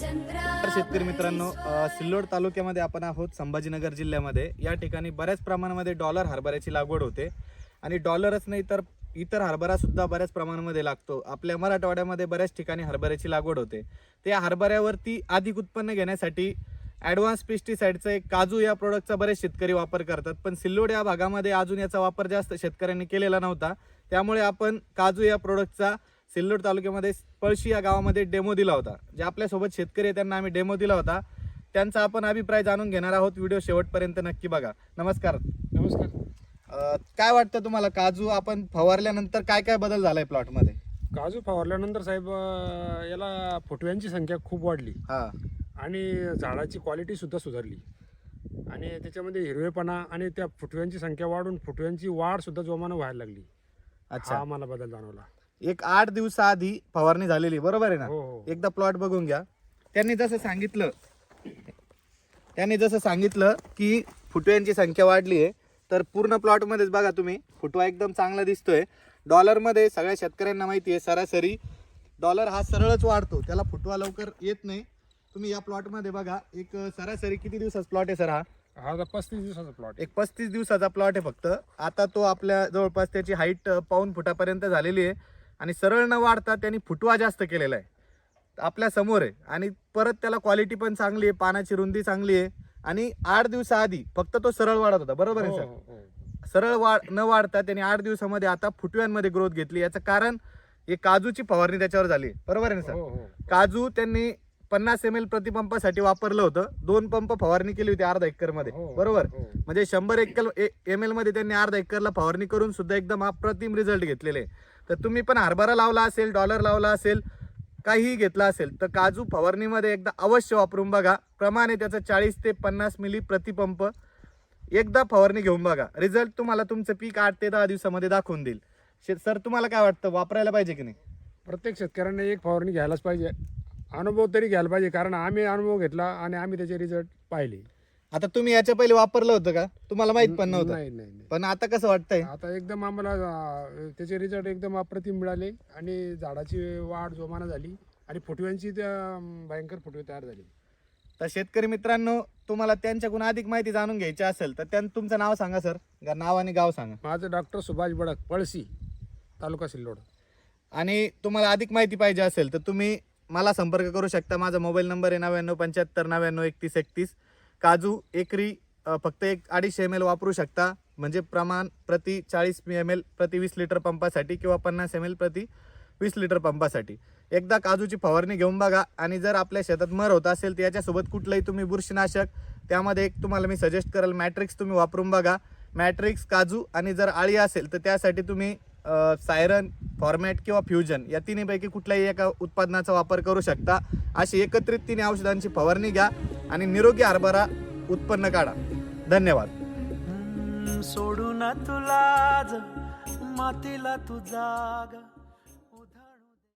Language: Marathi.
शेतकरी मित्रांनो सिल्लोड तालुक्यामध्ये आपण आहोत संभाजीनगर जिल्ह्यामध्ये. या ठिकाणी बऱ्याच प्रमाणामध्ये डॉलर हरभऱ्याची लागवड होते. आणि डॉलरच नाही तर इतर हरभरा सुद्धा बऱ्याच प्रमाणामध्ये लागतो. आपल्या मराठवाड्यामध्ये बऱ्याच ठिकाणी हरभऱ्याची लागवड होते. त्या हरभऱ्यावरती अधिक उत्पन्न घेण्यासाठी ॲडव्हान्स पेस्टिसाईडचं एक काजू या प्रोडक्टचा बरेच शेतकरी वापर करतात. पण सिल्लोड या भागामध्ये अजून याचा वापर जास्त शेतकऱ्यांनी केलेला नव्हता. त्यामुळे आपण काजू या प्रोडक्टचा सिल्लोड तालुक्यामध्ये पळशी या गावामध्ये डेमो दिला होता. जे आपल्यासोबत शेतकरी आहे त्यांना आम्ही डेमो दिला होता. त्यांचा आपण अभिप्राय जाणून घेणार आहोत. व्हिडिओ शेवटपर्यंत नक्की बघा. नमस्कार. नमस्कार. काय वाटतं तुम्हाला? काजू आपण फवारल्यानंतर काय काय बदल झालाय प्लॉटमध्ये काजू फवारल्यानंतर साहेब याला फुटव्यांची संख्या खूप वाढली. हा. आणि झाडाची क्वालिटी सुद्धा सुधारली. आणि त्याच्यामध्ये हिरवेपणा आणि त्या फुटव्यांची संख्या वाढून फुटव्यांची वाढ सुद्धा जोमानं व्हायला लागली. अच्छा. आम्हाला बदल जाणवला. एक आठ दिवसाआधी फवारणी झालेली बरोबर आहे ना? हो हो एकदा प्लॉट बघून घ्या. त्यांनी जसं सांगितलं त्यांनी जसं सांगितलं की फुटव्यांची संख्या वाढली आहे तर पूर्ण प्लॉटमध्येच बघा तुम्ही. फुटवा एकदम चांगला दिसतोय. डॉलरमध्ये सगळ्या शेतकऱ्यांना माहिती आहे सरासरी डॉलर हा सरळच वाढतो. त्याला फुटवा लवकर येत नाही. तुम्ही या प्लॉटमध्ये बघा एक सरासरी किती दिवसाचा प्लॉट आहे सर हा? हा आता पस्तीस दिवसाचा प्लॉट एक पस्तीस दिवसाचा प्लॉट आहे फक्त. आता तो आपल्या जवळपास त्याची हाईट पाऊन फुटापर्यंत झालेली आहे. आणि सरळ न वाढता त्यांनी फुटवा जास्त केलेला आहे. आपल्यासमोर आहे. आणि परत त्याला क्वालिटी पण चांगली आहे पानाची रुंदी चांगली आहे. आणि आठ दिवसाआधी फक्त तो सरळ वाढत होता. बरोबर आहे सर? सरळ वाढ न वाढता त्यांनी आठ दिवसामध्ये आता फुटव्यांमध्ये ग्रोथ घेतली. याचं कारण हे काजूची फवारणी त्याच्यावर झाली बरोबर आहे ना हो सर? हो काजू त्यांनी पन्नास एम एल प्रतिपंपासाठी वापरलं होतं. दोन पंप फवारणी केली होती अर्धा एकरमध्ये हो, बरोबर? हो. म्हणजे शंभर एकर एम एलमध्ये त्यांनी अर्धा एकरला फवारणी करून सुद्धा एकदम अप्रतिम रिझल्ट घेतलेले आहे. तर तुम्ही पण हरभरा लावला असेल डॉलर लावला असेल काहीही घेतला असेल तर काजू फवारणीमध्ये एकदा अवश्य वापरून बघा. प्रमाणे त्याचं चाळीस ते पन्नास मिली प्रतिपंप एकदा फवारणी घेऊन बघा. रिझल्ट तुम्हाला तुमचं पीक आठ ते दहा दिवसामध्ये दाखवून देईल. शे- सर तुम्हाला काय वाटतं? वापरायला पाहिजे की नाही? प्रत्येक शेतकऱ्यांनी एक फवारणी घ्यायलाच पाहिजे. अनुभव तरी घ्यायला पाहिजे कारण आम्ही अनुभव घेतला आणि आम्ही त्याचे रिझल्ट पाहिले. आता तुम्ही याच्या पहिले वापरलं होतं का? तुम्हाला माहीत पण नव्हतं. नाही नाही नाही. पण आता कसं वाटतंय? आता एकदम आम्हाला अं, त्याचे रिझल्ट एकदम अप्रतिम मिळाले आणि झाडाची वाढ जोमानं झाली आणि फुटव्यांची त्या अं, भयंकर फुटवे तयार झाली. तर शेतकरी मित्रांनो तुम्हाला त्यांच्याकडून अधिक माहिती जाणून घ्यायची असेल तर त्यां तुमचं नाव सांगा सर. गा- नाव आणि गाव सांगा. माझं डॉक्टर सुभाष बडक पळशी तालुका सिल्लोड. आणि तुम्हाला अधिक माहिती पाहिजे असेल तर तुम्ही मला संपर्क करू शकता. माझा मोबाईल नंबर आहे नव्याण्णव पंच्याहत्तर नव्याण्णव एकतीस एकतीस. काजू एकरी फक्त एक अडीचशे एम एल वापरू शकता. म्हणजे प्रमाण प्रति चाळीस एम एल प्रति वीस लिटर पंपासाठी किंवा पन्नास एम एल प्रति वीस लिटर पंपासाठी. एकदा काजूची फवारणी घेऊन बघा आणि जर आपल्या शेतात मर होत असेल तर याच्यासोबत कुठलंही तुम्ही बुरशीनाशक त्यामध्ये एक तुम्हाला मी सजेस्ट करेल मॅट्रिक्स तुम्ही वापरून बघा. मॅट्रिक्स काजू आणि जर आळी असेल तर त्यासाठी तुम्ही सायरन फॉर्मॅट किंवा फ्युजन या तिन्हीपैकी कुठल्याही एका उत्पादनाचा वापर करू शकता. अशी एकत्रित तिन्ही औषधांची फवारणी घ्या. आणि निरोगी हरभरा उत्पन्न काढा. धन्यवाद. सोडू ना तुला मातीला तू जाग.